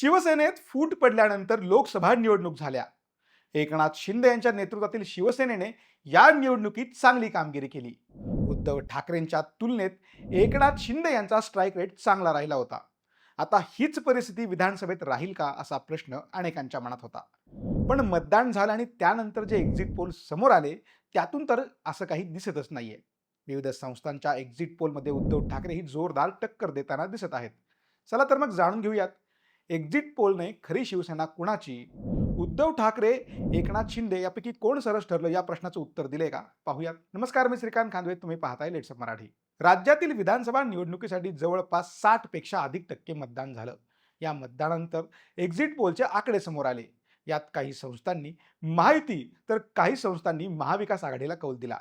शिवसेनेत फूट पडल्यानंतर लोकसभा निवडणूक झाल्या. एकनाथ शिंदे यांच्या नेतृत्वातील शिवसेनेने या निवडणुकीत चांगली कामगिरी केली. उद्धव ठाकरेंच्या तुलनेत एकनाथ शिंदे यांचा स्ट्राईक रेट चांगला राहिला होता. आता हीच परिस्थिती विधानसभेत राहील का असा प्रश्न अनेकांच्या मनात होता. पण मतदान झालं आणि त्यानंतर जे एक्झिट पोल समोर आले त्यातून तर असं काही दिसतच नाहीये. विविध संस्थांच्या एक्झिट पोलमध्ये उद्धव ठाकरे ही जोरदार टक्कर देताना दिसत आहेत. चला तर मग जाणून घेऊयात. एक्झिट पोलने खरी शिवसेना कुणाची? उद्धव ठाकरे एकनाथ शिंदे यापैकी कोण सरस ठरलं? या प्रश्नाचं उत्तर दिले का? पाहूयात. नमस्कार मी श्रीकांत खांदवे. तुम्ही पाहताय लेट्सअप मराठी. राज्यातील विधानसभा निवडणुकीसाठी जवळपास साठपेक्षा अधिक टक्के मतदान झालं. या मतदानानंतर एक्झिट पोलचे आकडे समोर आले. यात काही संस्थांनी माहिती तर काही संस्थांनी महाविकास आघाडीला कौल दिला.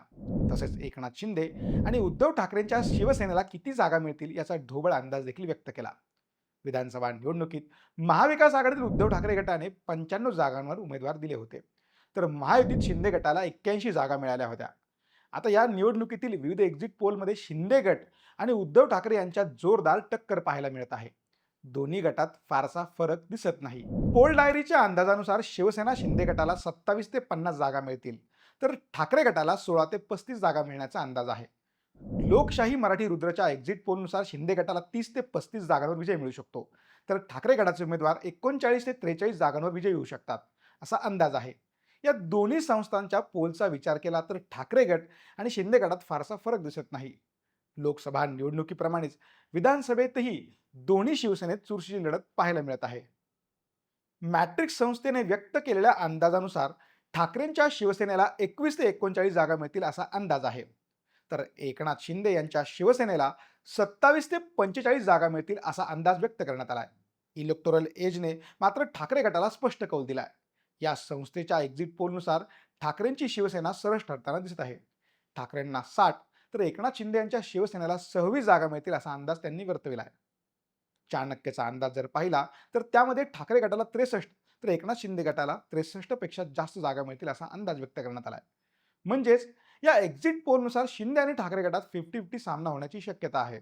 तसेच एकनाथ शिंदे आणि उद्धव ठाकरेंच्या शिवसेनेला किती जागा मिळतील याचा ढोबळ अंदाज देखील व्यक्त केला. विधानसभा निवडणुकीत महाविकास आघाडीतील उद्धव ठाकरे गटाने पंच्याण्णव जागांवर उमेदवार दिले होते. तर महायुतीत शिंदे गटाला एक्क्याऐंशी जागा मिळाल्या होत्या. आता या निवडणुकीतील विविध एक्झिट पोलमध्ये शिंदे गट आणि उद्धव ठाकरे यांच्यात जोरदार टक्कर पाहायला मिळत आहे. दोन्ही गटात फारसा फरक दिसत नाही. पोल डायरीच्या अंदाजानुसार शिवसेना शिंदे गटाला सत्तावीस ते पन्नास जागा मिळतील. तर ठाकरे गटाला सोळा ते पस्तीस जागा मिळण्याचा अंदाज आहे. लोकशाही मराठी रुद्रच्या एक्झिट पोलनुसार शिंदे गटाला तीस ते पस्तीस जागांवर विजय मिळू शकतो. तर ठाकरे गटाचे उमेदवार एकोणचाळीस ते त्रेचाळीस जागांवर विजय येऊ शकतात असा अंदाज आहे. या दोन्ही संस्थांच्या पोलचा विचार केला तर ठाकरे गट आणि शिंदे गटात फारसा फरक दिसत नाही. लोकसभा निवडणुकीप्रमाणेच विधानसभेतही दोन्ही शिवसेनेत चुरशीची लढत पाहायला मिळत आहे. मॅट्रिक्स संस्थेने व्यक्त केलेल्या अंदाजानुसार ठाकरेंच्या शिवसेनेला एकवीस ते एकोणचाळीस जागा मिळतील असा अंदाज आहे. तर एकनाथ शिंदे यांच्या शिवसेनेला सत्तावीस ते पंचेचाळीस जागा मिळतील असा अंदाज व्यक्त करण्यात आला आहे इलेक्टोरल एजने मात्र ठाकरे गटाला स्पष्ट कौल दिला आहे या संस्थेच्या एक्झिट पोलनुसार ठाकरेंची शिवसेना सरस ठरताना दिसत आहे. ठाकरेंना साठ तर एकनाथ शिंदे यांच्या शिवसेनेला सहावी जागा मिळतील असा अंदाज त्यांनी वर्तविला आहे चाणक्यचा अंदाज जर पाहिला तर त्यामध्ये ठाकरे गटाला त्रेसष्ट तर एकनाथ शिंदे गटाला त्रेसष्टपेक्षा जास्त जागा मिळतील असा अंदाज व्यक्त करण्यात आला आहे म्हणजेच या एक्झिट पोलनुसार शिंदे आणि ठाकरे गटात फिफ्टी फिफ्टी सामना होण्याची शक्यता आहे.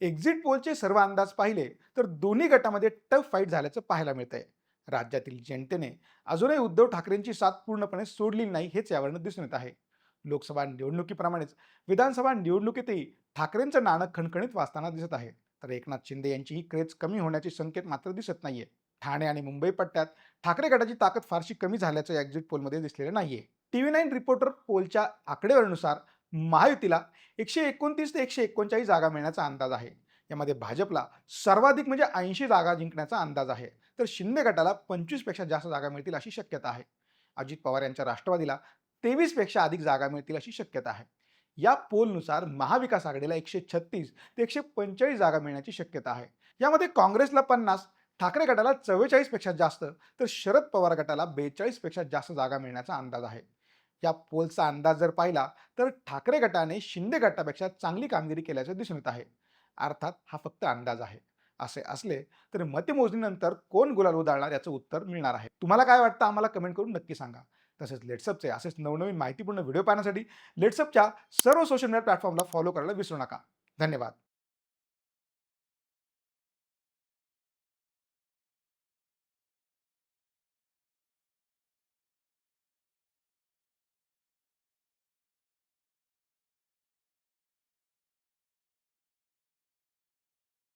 एक्झिट पोलचे सर्व अंदाज पाहिले तर दोन्ही गटामध्ये टफ फाईट झाल्याचं पाहायला मिळतंय. राज्यातील जनतेने अजूनही उद्धव ठाकरेंची साथ पूर्णपणे सोडली नाही हेच यावरनं दिसून येत आहे. लोकसभा निवडणुकीप्रमाणेच विधानसभा निवडणुकीतही ठाकरेंचं नाणं खणखणीत वाचताना दिसत आहे. तर एकनाथ शिंदे यांचीही क्रेज कमी होण्याचे संकेत मात्र दिसत नाहीये. ठाणे आणि मुंबई पट्ट्यात ठाकरे गटाची ताकद फारशी कमी झाल्याचं एक्झिट पोलमध्ये दिसलेलं नाहीये. टी व्ही नाईन रिपोर्टर पोलच्या आकडेवारीनुसार महायुतीला एकशे एकोणतीस ते एकशे एकोणचाळीस जागा मिळण्याचा अंदाज आहे. यामध्ये भाजपला सर्वाधिक म्हणजे ऐंशी जागा जिंकण्याचा अंदाज आहे. तर शिंदे गटाला पंचवीसपेक्षा जास्त जागा मिळतील अशी शक्यता आहे. अजित पवार यांच्या राष्ट्रवादीला तेवीसपेक्षा अधिक जागा मिळतील अशी शक्यता आहे. या पोलनुसार महाविकास आघाडीला एकशे छत्तीस ते एकशे पंचेचाळीस जागा मिळण्याची शक्यता आहे. यामध्ये काँग्रेसला पन्नास ठाकरे गटाला चव्वेचाळीसपेक्षा जास्त तर शरद पवार गटाला बेचाळीसपेक्षा जास्त जागा मिळण्याचा अंदाज आहे. या पोलचा अंदाज जर पाहिला तर ठाकरे गटाने शिंदे गटापेक्षा चांगली कामगिरी केल्याचं दिसून येत आहे. अर्थात हा फक्त अंदाज आहे. असे असले तर मतमोजणीनंतर कोण गुलाल उधळणार याचं उत्तर मिळणार आहे. तुम्हाला काय वाटतं आम्हाला कमेंट करून नक्की सांगा. तसेच लेट्सअपचे असेच नवनवीन माहितीपूर्ण व्हिडिओ पाहण्यासाठी लेट्सअपच्या सर्व सोशल मीडिया प्लॅटफॉर्मला फॉलो करायला विसरू नका. धन्यवाद.